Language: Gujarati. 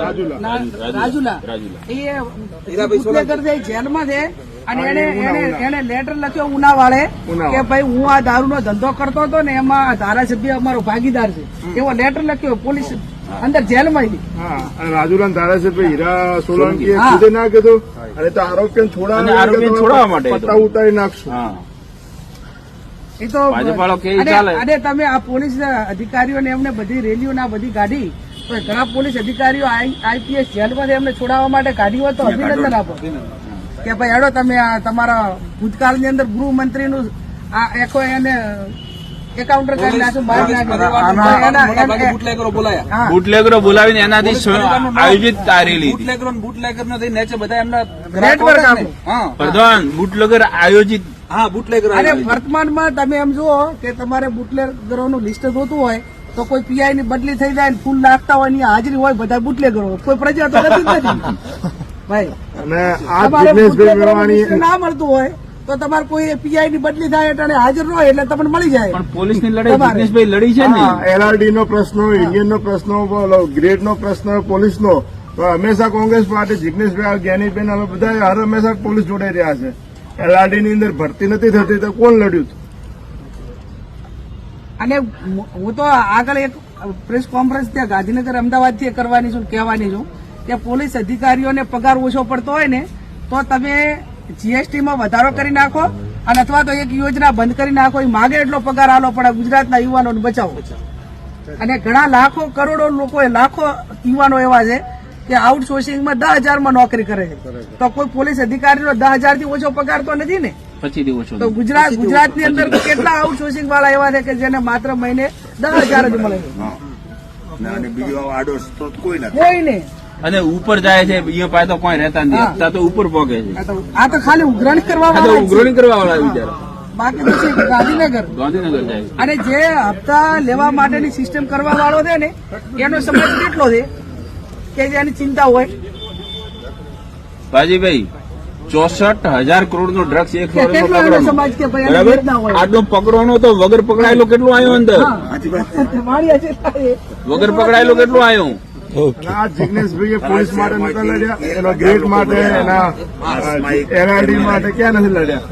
રાજુલા. ના, રાજુલા. રાજુલા. એ જેલમાં છે અને એને એને એને લેટર લખ્યો ઉનાવાળે ઉનાવાળે. કે ભાઈ હું આ દારૂનો ધંધો કરતો હતો ને એમાં ધારાસભ્ય અમારો ભાગીદાર છે. એવો લેટર લખ્યો પોલીસ અંદર જેલમાં રાજુલા ધારાસભ્ય હીરા સોલંકી ખુદે ના કીધું અને તો આરોપીને છોડાવવા કે છોડાવવા માટે પત્તા ઉતારી નાખશું. એ તો અને- તમે આ પોલીસ અધિકારીઓને એમને બધી રેલીઓ ના બધી કાઢી પણ ઘણા પોલીસ અધિકારીઓ આઈપીએસ જેલમાંથી એમને છોડાવવા માટે કાઢ્યું હતું અભિનંદન આપો. કે ભાઈ હેડો તમે આ તમારા ભૂતકાળની અંદર ગૃહમંત્રીનું આ એકો એને એકાઉન્ટર કાઢી નાખ્યું બહાર નાખ્યું. એના- એના- બુટલેગરો બોલાયા. હા. બુટલેગરો બોલાવીને એનાથી આયોજિત તારેલી હતી બુટલેગર નો થઈ બધા એમના નેટવર્ક ગ્રાહકો આપો. હા. પ્રધાન બુટલેગર આયોજિત. હા બુટલેગર અને વર્તમાનમાં તમે એમ જુઓ કે તમારે બુટલેગરોનું લિસ્ટ જોતું હોય તો કોઈ પીઆઈ ની બદલી થઈ જાય ને ફૂલ નાખતા હોય ને હાજરી હોય બધા બુટલે કરો કોઈ પ્રજા તો નથી નથી. ભાઈ અને આ જિગ્નેશભાઈ મેવાણી ના મળતું હોય તો તમારે કોઈ પીઆઈ ની બદલી થાય એટલે હાજર ન હોય એટલે તમને મળી જાય. પણ પોલીસની લડાઈ તમારે. જિગ્નેશભાઈ લડી છે ને? એલઆરડી નો પ્રશ્ન ઇન્ડિયન નો પ્રશ્ન ગ્રેડ નો પ્રશ્ન પોલીસ નો હંમેશા કોંગ્રેસ પાર્ટી જિગ્નેશભાઈ જ્ઞાનીબેન અમે બધા હર હંમેશા પોલીસ જોડાઈ રહ્યા છે. એલઆરડી ની અંદર ભરતી નથી થતી તો કોણ લડ્યું? હતું? અને હું તો આગળ એક પ્રેસ કોન્ફરન્સ ત્યાં ગાંધીનગર અમદાવાદથી કરવાની છું, કહેવાની છું કે પોલીસ અધિકારીઓને પગાર ઓછો પડતો હોય ને, તો તમે જીએસટીમાં વધારો કરી નાખો અને અથવા તો એક યોજના બંધ કરી નાખો, એ માગે એટલો પગાર આલો, પણ ગુજરાતના યુવાનોને બચાવો. અને ઘણા લાખો, કરોડો લોકો લાખો યુવાનો એવા છે કે આઉટસોર્સિંગમાં દસ હજારમાં નોકરી કરે છે. તો કોઈ પોલીસ અધિકારીનો દસ હજારથી ઓછો પગાર તો નથી ને? પછી દિવસો તો ગુજરાત ગુજરાતની અંદર કેટલા આઉટસોર્સિંગ વાળા એવા છે કે જેને માત્ર મહિને દસ હજાર જ મળે. અને બીજો આડો સ્ત્રોત કોઈ નથી. કોઈ નહીં. અને ઉપર જાય છે અહીંયા પાસે તો કોઈ રહેતા નથી અત્યારે તો ઉપર પોગે છે. આ તો- ખાલી ઉઘરાણી કરવા વાળા જ કરવા વાળા બિચારા. બાકી પછી ગાંધીનગર. ગાંધીનગર જાય અને જે હપ્તા લેવા માટેની સિસ્ટમ કરવા વાળો છે ને એનો સમય કેટલો છે? કે જેની ચિંતા હોય? બાજીભાઈ ચોસઠ હજાર કરોડ નો ડ્રગ્સ એક બરાબર? આટલો પકડવાનો તો વગર પકડાયેલો કેટલું આવ્યો અંદર. વગર પકડાયેલો કેટલું આવ્યો? અને આ જિગ્નેશભાઈએ પોલીસ માટે નતા લડ્યા. એના ગ્રેડ માટે એના એલઆરડી માટે ક્યાં નથી લડ્યા?